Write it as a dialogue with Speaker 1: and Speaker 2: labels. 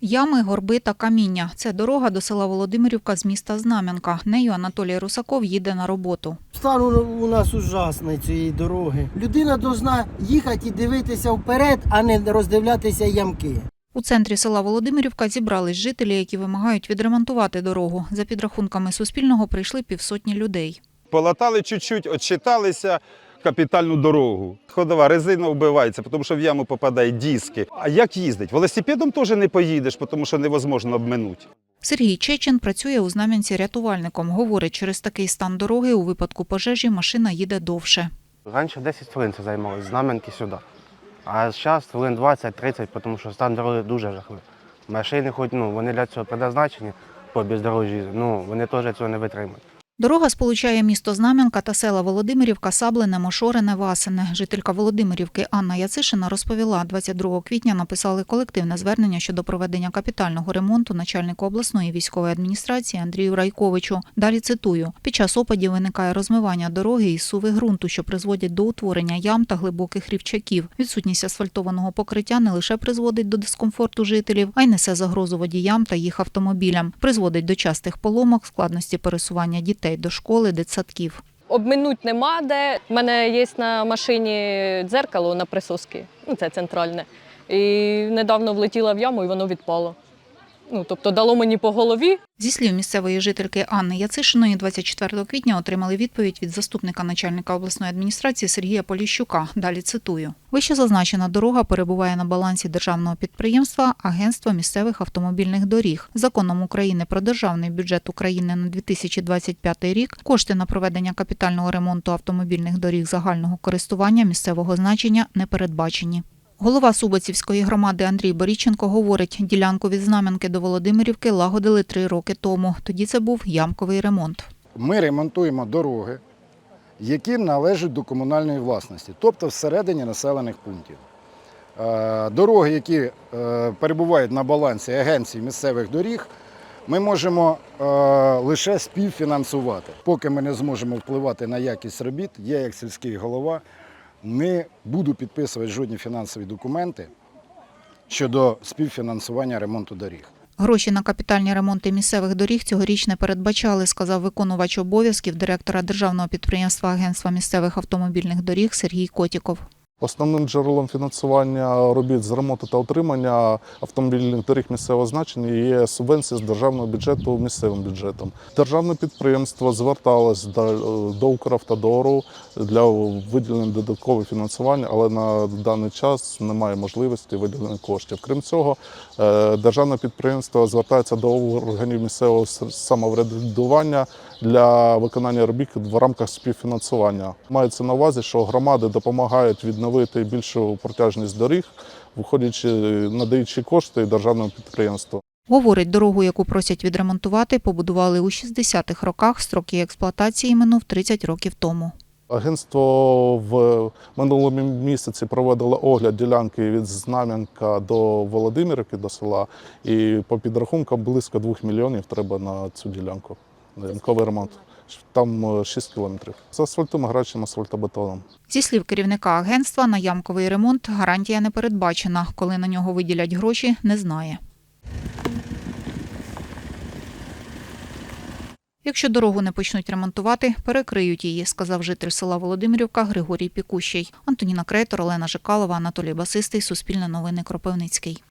Speaker 1: Ями, горби та каміння. Це дорога до села Володимирівка з міста Знам'янка. Нею Анатолій Русаков їде на роботу.
Speaker 2: Стан у- нас ужасний цієї дороги. Людина повинна їхати і дивитися вперед, а не роздивлятися ямки.
Speaker 1: У центрі села Володимирівка зібрались жителі, які вимагають відремонтувати дорогу. За підрахунками Суспільного прийшли півсотні людей.
Speaker 3: Полатали чуть-чуть, отчиталися капітальну дорогу. Ходова резина вбивається, тому що в яму попадають диски. А як їздить? Велосипедом теж не поїдеш, тому що невозможно обминути.
Speaker 1: Сергій Чечин працює у Знам'янці рятувальником. Говорить, через такий стан дороги у випадку пожежі машина їде довше.
Speaker 4: Раніше 10 хвилин це займалося, з знаменки сюди. А зараз хвилин 20-30, тому що стан дороги дуже жахливий. Машини, хоч ну, вони для цього предназначені по бездорожжі, ну вони теж цього не витримають.
Speaker 1: Дорога сполучає місто Знам'янка та села Володимирівка, Саблине, Мошорене, Васине. Жителька Володимирівки Анна Яцишина розповіла, 22 квітня написали колективне звернення щодо проведення капітального ремонту начальнику обласної військової адміністрації Андрію Райковичу. Далі цитую: під час опадів виникає розмивання дороги і суви ґрунту, що призводять до утворення ям та глибоких рівчаків. Відсутність асфальтованого покриття не лише призводить до дискомфорту жителів, а й несе загрозу водіям та їх автомобілям. Призводить до частих поломок, складності пересування дітей до школи, дитсадків.
Speaker 5: Обминуть нема де. У мене є на машині дзеркало на присоски, ну це центральне. І недавно влетіла в яму і воно відпало. Ну, тобто дало мені по голові,
Speaker 1: Зі слів місцевої жительки Анни Яцишиної, 24 квітня отримали відповідь від заступника начальника обласної адміністрації Сергія Поліщука. Далі цитую: вище зазначена дорога перебуває на балансі державного підприємства Агентства місцевих автомобільних доріг. Законом України про державний бюджет України на 2025 рік кошти на проведення капітального ремонту автомобільних доріг загального користування місцевого значення не передбачені. Голова Субоцівської громади Андрій Боріченко говорить, ділянку від Знам'янки до Володимирівки лагодили три роки тому. Тоді це був ямковий ремонт.
Speaker 6: Ми ремонтуємо дороги, які належать до комунальної власності, тобто всередині населених пунктів. Е, Дороги, які е, перебувають на балансі агенції місцевих доріг, ми можемо е, лише співфінансувати. Поки ми не зможемо впливати на якість робіт, я як сільський голова не буду підписувати жодні фінансові документи щодо співфінансування ремонту доріг.
Speaker 1: Гроші на капітальні ремонти місцевих доріг цьогоріч не передбачали, сказав виконувач обов'язків директора державного підприємства Агентства місцевих автомобільних доріг Сергій Котіков.
Speaker 7: Основним джерелом фінансування робіт з ремонту та утримання автомобільних доріг місцевого значення є субвенції з державного бюджету місцевим бюджетом. Державне підприємство зверталось до, до Укравтодору для виділення додаткового фінансування, але на даний час немає можливості виділення коштів. Крім цього, е, державне підприємство звертається до органів місцевого самоврядування для виконання робіт в рамках співфінансування. Мається на увазі, що громади допомагають відновити більшу протяжність доріг, виходячи, надаючи кошти державному підприємству.
Speaker 1: Говорить, дорогу, яку просять відремонтувати, побудували у 60-х роках. Строки експлуатації минув 30 років тому.
Speaker 7: Агентство в минулому місяці проводило огляд ділянки від Знам'янка до Володимирівки до села, і по підрахункам близько 2 мільйонів треба на цю ділянку. на ремонт. Там е, 6 кілометрів. З асфальтом, гарячим асфальтобетоном.
Speaker 1: Зі слів керівника агентства, на ямковий ремонт гарантія не передбачена. Коли на нього виділять гроші, не знає. Якщо дорогу не почнуть ремонтувати, перекриють її, сказав житель села Володимирівка Григорій Пікущий. Антоніна Крейтор, Олена Жикалова, Анатолій Басистий, Суспільне новини Кропивницький.